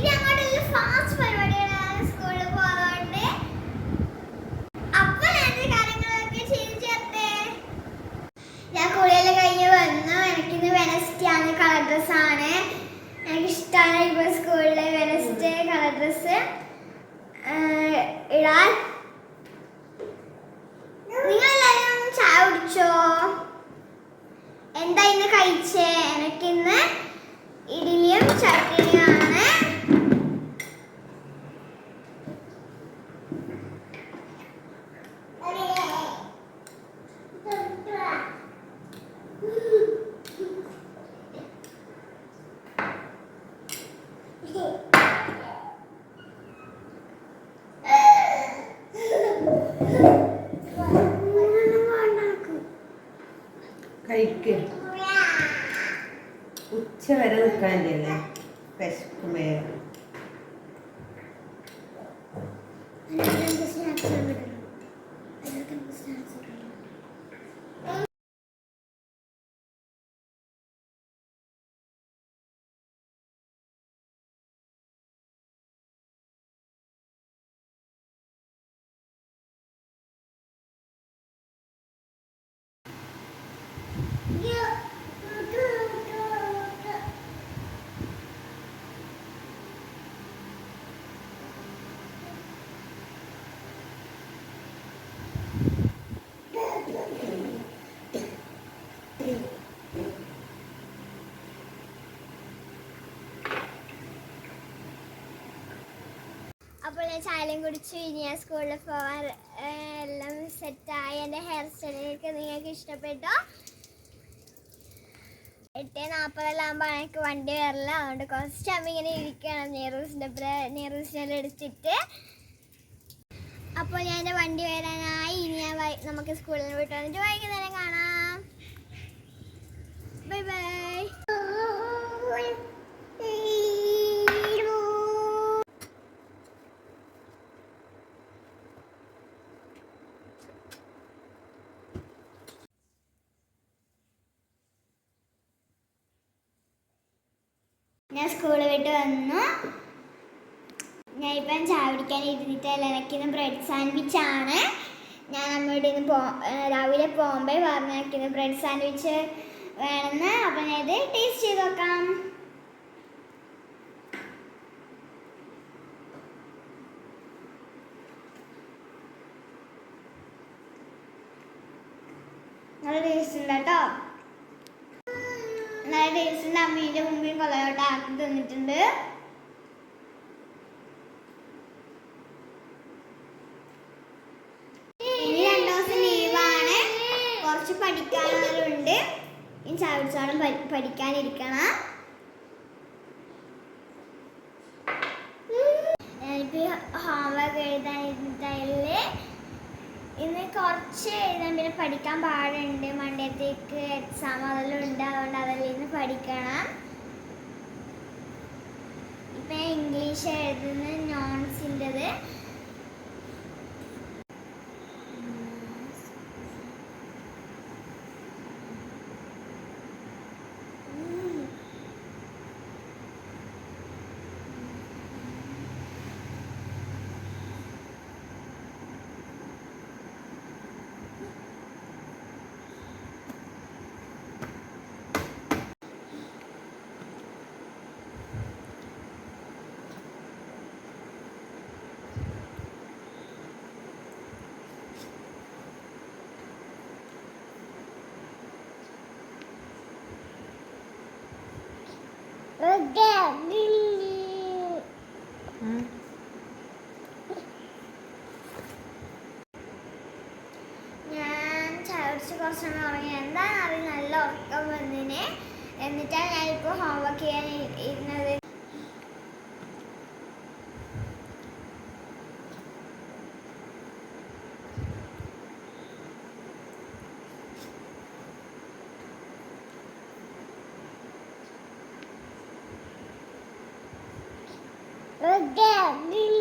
Fast സ്കൂളിൽ ആണ് എനിക്ക് സ്കൂളിലെ വെനസ്ഡേ കളർ എന്താ ഇന്ന് കഴിച്ചേ? എനിക്കിന്ന് ഇഡ്ഡലിയും ചട്നിയുമാണ് കഴിക്ക്. ഉച്ച വരെ നിൽക്കാണ്ടല്ലേ വിശക്കുമേ അപ്പോൾ ഞാൻ ചായലും കുടിച്ചു. ഇനി ഞാൻ സ്കൂളിൽ പോവാൻ എല്ലാം സെറ്റായി എന്റെ ഹെയർ സ്റ്റൈലൊക്കെ നിങ്ങൾക്ക് ഇഷ്ടപ്പെട്ടോ? എട്ട് നാൽപ്പതെല്ലാകുമ്പോൾ എനിക്ക് വണ്ടി വരില്ല. അതുകൊണ്ട് കുറച്ച് ടൈം ഇങ്ങനെ ഇരിക്കണം. നെറൂസിന്റെ സ്റ്റൈൽ എടുത്തിട്ട്. അപ്പോൾ ഞാൻ എന്റെ വണ്ടി വരാനായി. ഇനി ഞാൻ നമുക്ക് സ്കൂളിൽ വിട്ട് വന്നിട്ട് വൈകുന്നേരം കാണാം. ഞാൻ സ്കൂളിൽ വിട്ട് വന്നു. ഞാൻ ഇപ്പം ചായ കുടിക്കാൻ ഇരുന്നിട്ടല്ല എനിക്കിന്ന് ബ്രെഡ് സാൻഡ്വിച്ച് ആണ്. ഞാൻ നമ്മുടെ ഇന്ന് പോ രാവിലെ പോകുമ്പോൾ പറഞ്ഞു എനിക്കിന്ന് ബ്രെഡ് സാൻഡ്വിച്ച് വേണമെന്ന്. അപ്പം ഞാൻ ഇത് ടേസ്റ്റ് ചെയ്ത് നോക്കാം. നല്ല ടേസ്റ്റ് ഉണ്ട് കേട്ടോ. നല്ല ടേസ്റ്റ് അമ്മീന്റെ മുമ്പിൽ കൊലയോട്ട് ആക്കി തന്നിട്ടുണ്ട്. ഇനി രണ്ടു ദിവസം ലീവാണ് കുറച്ച് പഠിക്കാനുണ്ട് ഇനി ചാവിടിച്ചോളം പഠിക്കാനിരിക്കണം. ഹോംവർക്ക് എഴുതാനിരുന്നിട്ടതിൽ ഇന്ന് കുറച്ച് എഴുതാൻ പിന്നെ പഠിക്കാൻ പാടുണ്ട്. മണ്ടേത്തേക്ക് എക്സാം അതെല്ലാം അതെല്ലാം ഇന്ന് പഠിക്കണം. ഇപ്പൊ ഇംഗ്ലീഷ് എഴുതുന്നത് നോൺസിന്റെത് ഞാൻ ചായടിച്ച് കുറച്ച് സമയം ഉറങ്ങി എന്താണ് അറിയ നല്ല ഉറക്കം വന്നിന് എന്നിട്ടാണ് ഞാനിപ്പോൾ ഹോംവർക്ക് ചെയ്യാൻ ഇ- ഇരുന്നത് 我叫冰